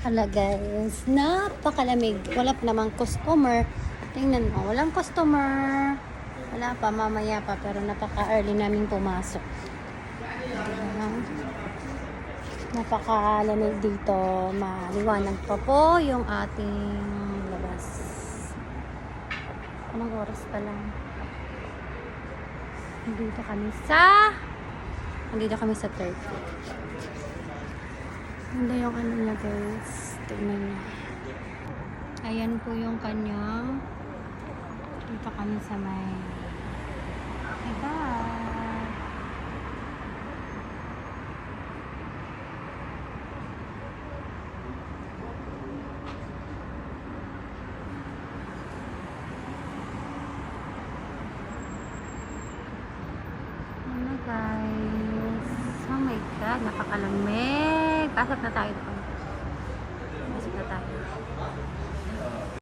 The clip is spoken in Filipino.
Hala guys, napakalamig. Wala pa namang customer. Tingnan mo, walang customer. Wala pa, mamaya pa. Pero napaka-early namin pumasok. Napakalamig dito. Maliwanag pa po yung ating labas. Anong oras pa lang? Nandito kami sa... Nandito kami sa Turkey. Ganda yung ano niya guys. Tignan niyo. Ayan po yung kanyang. Dito kami sa may. Diba? Ano guys? Oh my god, napakalamig. Pasok na tayo doon.